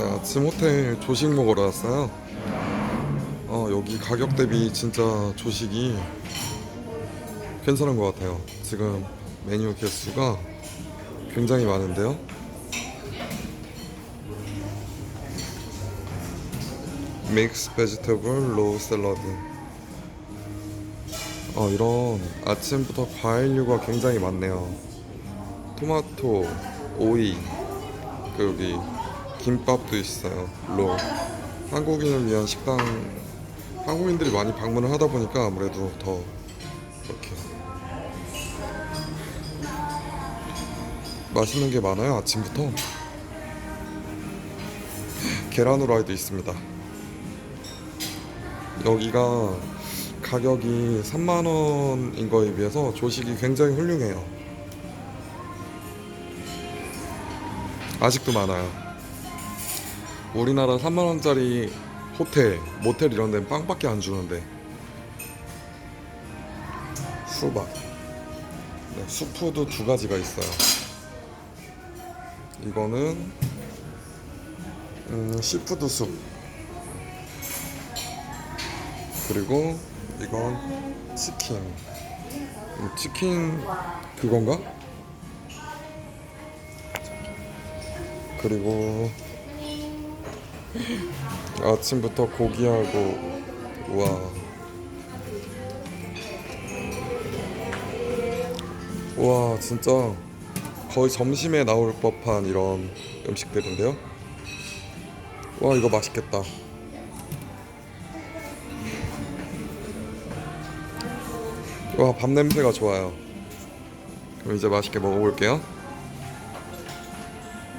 네, 아침 호텔 조식 먹으러 왔어요. 어, 여기 가격 대비 진짜 조식이 괜찮은 것 같아요. 지금 메뉴 개수가 굉장히 많은데요. 믹스 베지터블 로우 샐러드. 어, 이런 아침부터 과일류가 굉장히 많네요. 토마토, 오이, 그 여기 김밥도 있어요. 로. 한국인을 위한 식당. 한국인들이 많이 방문을 하다 보니까 아무래도 더 이렇게 맛있는 게 많아요 아침부터. 계란 후라이도 있습니다. 여기가 가격이 3만 원인 거에 비해서 조식이 굉장히 훌륭해요. 아직도 많아요 우리나라 3만 원짜리 호텔, 모텔 이런 데는 빵밖에 안 주는데. 수박. 네, 수프도 두 가지가 있어요. 이거는 음, 시푸드 숲. 그리고 이건 치킨. 음, 치킨 그건가? 그리고 아침부터 고기하고 우와. 우와 진짜 거의 점심에 나올 법한 이런 음식들인데요? 와 이거 맛있겠다. 와 밥 냄새가 좋아요. 그럼 이제 맛있게 먹어볼게요